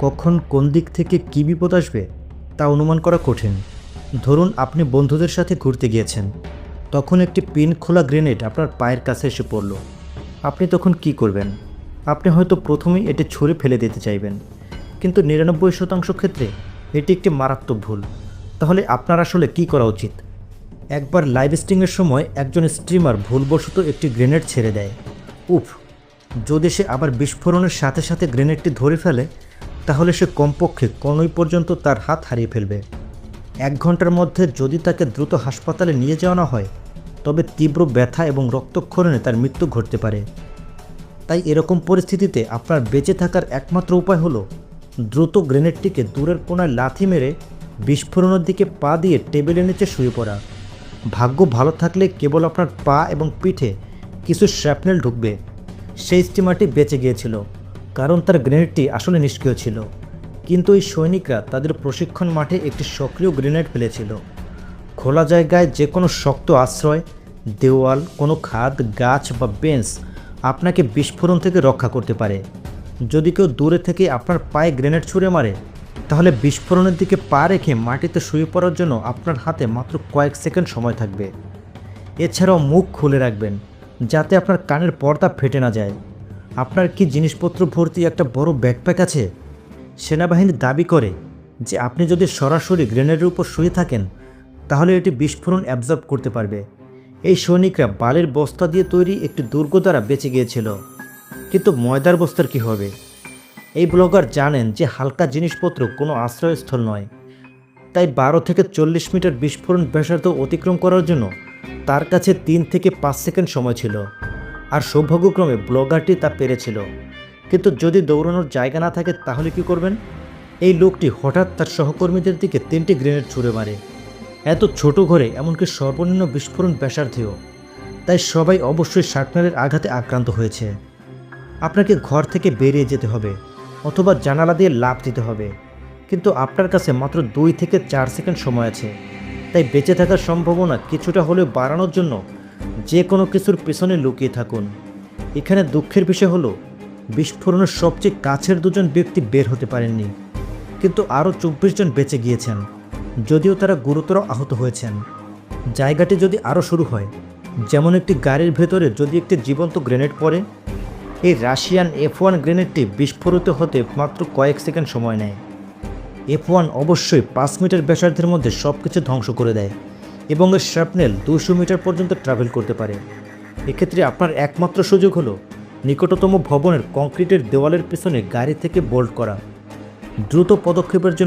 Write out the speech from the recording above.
কখন কোন দিক থেকে কী বিপদ আসবে তা অনুমান করা কঠিন। ধরুন আপনি বন্ধুদের সাথে ঘুরতে গিয়েছেন। তখন একটি পিন খোলা গ্রেনেড আপনার পায়ের কাছে এসে পড়ল। আপনি তখন কি করবেন? আপনি হয়তো প্রথমেই এটি ছুঁড়ে ফেলে দিতে চাইবেন। কিন্তু নিরানব্বই শতাংশ ক্ষেত্রে এটি একটি মারাত্মক ভুল। তাহলে আপনার আসলে কি করা উচিত? একবার লাইভ স্ট্রিংয়ের সময় একজন স্ট্রিমার ভুলবশত একটি গ্রেনেড ছেড়ে দেয়। উফ! যদি সে আবার বিস্ফোরণের সাথে সাথে গ্রেনেডটি ধরে ফেলে তাহলে সে কমপক্ষে কোনোই পর্যন্ত তার হাত হারিয়ে ফেলবে। এক ঘণ্টার মধ্যে যদি তাকে দ্রুত হাসপাতালে নিয়ে যাওয়া হয়, তবে তীব্র ব্যথা এবং রক্তক্ষরণে তার মৃত্যু ঘটতে পারে। তাই এরকম পরিস্থিতিতে আপনার বেঁচে থাকার একমাত্র উপায় হলো, দ্রুত গ্রেনেডটিকে দূরের কোনায় লাথি মেরে বিস্ফোরণের দিকে পা দিয়ে টেবিলের নিচে শুয়ে পড়া। ভাগ্য ভালো থাকলে কেবল আপনার পা এবং পিঠে কিছু শ্র্যাপনেল ঢুকবে। সেই স্টিমারটি বেঁচে গিয়েছিল। কারণ তার গ্রেনেডটি আসলে নিষ্ক্রিয় ছিল। কিন্তু এই সৈনিকরা তাদের প্রশিক্ষণ মাঠে একটি সক্রিয় গ্রেনেড ফেলেছিল। খোলা জায়গায় যে কোনো শক্ত আশ্রয়, দেওয়াল, কোনো খাদ, গাছ বা বেঞ্চ আপনাকে বিস্ফোরণ থেকে রক্ষা করতে পারে। যদি কেউ দূরে থেকে আপনার পায়ে গ্রেনেড ছুঁড়ে মারে, তাহলে বিস্ফোরণের দিকে পা রেখে মাটিতে শুয়ে পড়ার জন্য আপনার হাতে মাত্র কয়েক সেকেন্ড সময় থাকবে। এছাড়াও মুখ খুলে রাখবেন, যাতে আপনার কানের পর্দা ফেটে না যায়। আপনার কি জিনিসপত্র ভর্তি একটা বড় ব্যাকপ্যাক আছে? সেনাবাহিনী দাবি করে যে আপনি যদি সরাসরি গ্রেনেডের উপর শুয়ে থাকেন, তাহলে এটি বিস্ফোরণ অ্যাবজর্ব করতে পারবে। এই সৈনিকরা বালের বস্তা দিয়ে তৈরি একটি দুর্গ দ্বারা বেঁচে গিয়েছিল। কিন্তু ময়দার বস্তার কি হবে? এই ব্লগার জানেন যে হালকা জিনিসপত্র কোনো আশ্রয়স্থল নয়। তাই বারো থেকে চল্লিশ মিটার বিস্ফোরণ ব্যাসার্ধ অতিক্রম করার জন্য তার কাছে তিন থেকে পাঁচ সেকেন্ড সময় ছিল। আর সৌভাগ্যক্রমে ব্লগারটি তা পেরেছিল। কিন্তু যদি দৌড়ানোর জায়গা না থাকে, তাহলে কি করবেন? এই লোকটি হঠাৎ তার সহকর্মীদের দিকে তিনটি গ্রেনেড ছুঁড়ে মারে। এত ছোট ঘরে, এমনকি সর্বনিম্ন বিস্ফোরণ ব্যাসার্ধেও। তাই সবাই অবশ্যই শার্টনারের আঘাতে আক্রান্ত হয়েছে। আপনাকে ঘর থেকে বেরিয়ে যেতে হবে, অথবা জানালা দিয়ে লাফ দিতে হবে। কিন্তু আপনার কাছে মাত্র দুই থেকে চার সেকেন্ড সময় আছে। তাই বেঁচে থাকার সম্ভাবনা কিছুটা হলেও বাড়ানোর জন্য যে কোনো কিছুর পেছনে লুকিয়ে থাকুন। এখানে দুঃখের বিষয় হলো, বিস্ফোরণের সবচেয়ে কাছের দুজন ব্যক্তি বের হতে পারেননি, কিন্তু আরও চব্বিশ জন বেঁচে গিয়েছেন, যদিও তারা গুরুতর আহত হয়েছেন। জায়গাটি যদি আরও শুরু হয়, যেমন একটি গাড়ির ভেতরে যদি একটি জীবন্ত গ্রেনেড পড়ে, এই রাশিয়ান এফ ওয়ান গ্রেনেডটি বিস্ফোরিত হতে মাত্র কয়েক সেকেন্ড সময় নেয়। এফ ওয়ান অবশ্যই পাঁচ মিটার ব্যাসার্ধের মধ্যে সব কিছু ধ্বংস করে দেয়। এবং শ্যাপনেল দুশো মিটার পর্যন্ত ট্রাভেল করতে পারে। এক্ষেত্রে আপনার একমাত্র সুযোগ হলো নিকটতম ভবনের কংক্রিটের দেওয়ালের পেছনে গাড়ি থেকে বোল্ট করা। দ্রুত পদক্ষেপের জন্য